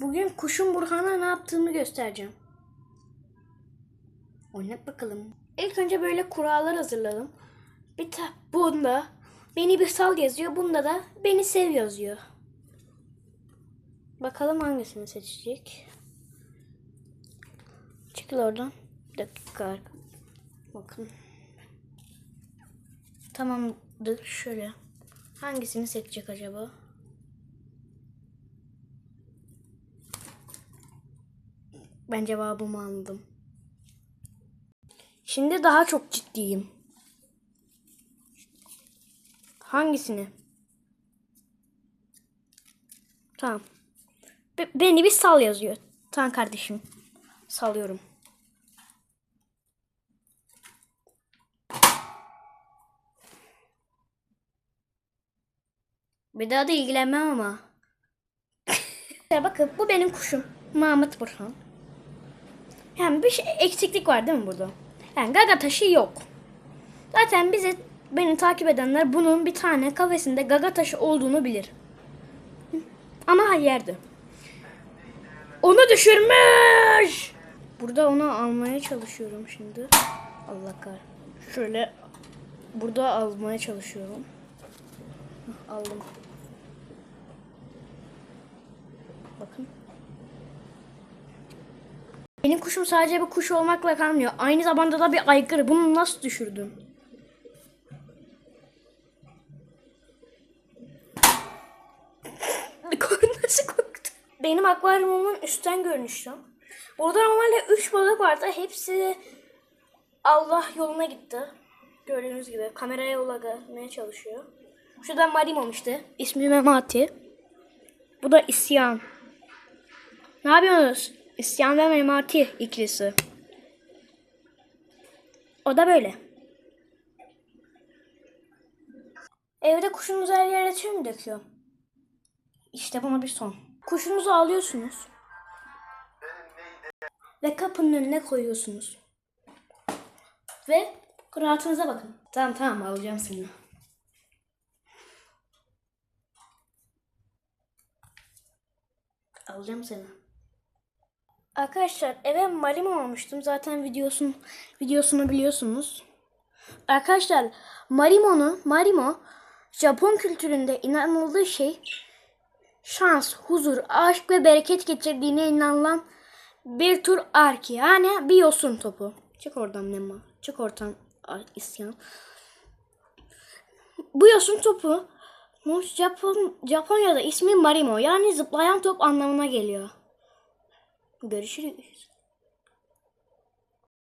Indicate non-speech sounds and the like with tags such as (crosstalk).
Bugün kuşun Burhan'a ne yaptığımı göstereceğim. Oynat bakalım. İlk önce böyle kurallar hazırladım. Bir ta bunda beni bir sal yazıyor. Bunda da beni sev yazıyor. Bakalım hangisini seçecek. Çıkıl oradan. Bir dakika. Bakın. Tamamdır. Şöyle. Hangisini seçecek acaba? Ben cevabımı aldım. Şimdi daha çok ciddiyim. Hangisini? Tamam. Be- beni bir sal yazıyor. Tamam kardeşim. Salıyorum. Bir daha da ilgilenmem ama. (laughs) bakın bu benim kuşum. Mahmut Burhan. Yani bir şey, eksiklik var değil mi burada? Yani gaga taşı yok. Zaten bizi beni takip edenler bunun bir tane kafesinde gaga taşı olduğunu bilir. Ama yerde. Onu düşürmüş. Burada onu almaya çalışıyorum şimdi. Allah kar. Şöyle burada almaya çalışıyorum. Aldım. Bakın. Benim kuşum sadece bir kuş olmakla kalmıyor. Aynı zamanda da bir aykırı. Bunu nasıl düşürdün? (laughs) nasıl korktu? Benim akvaryumumun üstten görünüşü. Burada normalde 3 balık vardı. Hepsi Allah yoluna gitti. Gördüğünüz gibi kameraya gelmeye çalışıyor. Şurada Marimom işte. İsmi Memati. Bu da İsyan. Ne yapıyorsunuz? İsyan ve Memati ikilisi. O da böyle. Evde kuşunuz her yere tüy mü döküyor? İşte buna bir son. Kuşunuzu alıyorsunuz. Ve kapının önüne koyuyorsunuz. Ve rahatınıza bakın. Tamam tamam alacağım seni. Alacağım seni. Arkadaşlar eve Marimo almıştım. Zaten videosunu videosunu biliyorsunuz. Arkadaşlar Marimo'nu Marimo Japon kültüründe inanıldığı şey şans, huzur, aşk ve bereket getirdiğine inanılan bir tür arki. Yani bir yosun topu. Çık oradan Nema. Çık oradan isyan. Bu yosun topu Japon, Japonya'da ismi Marimo yani zıplayan top anlamına geliyor. Görüşürüz.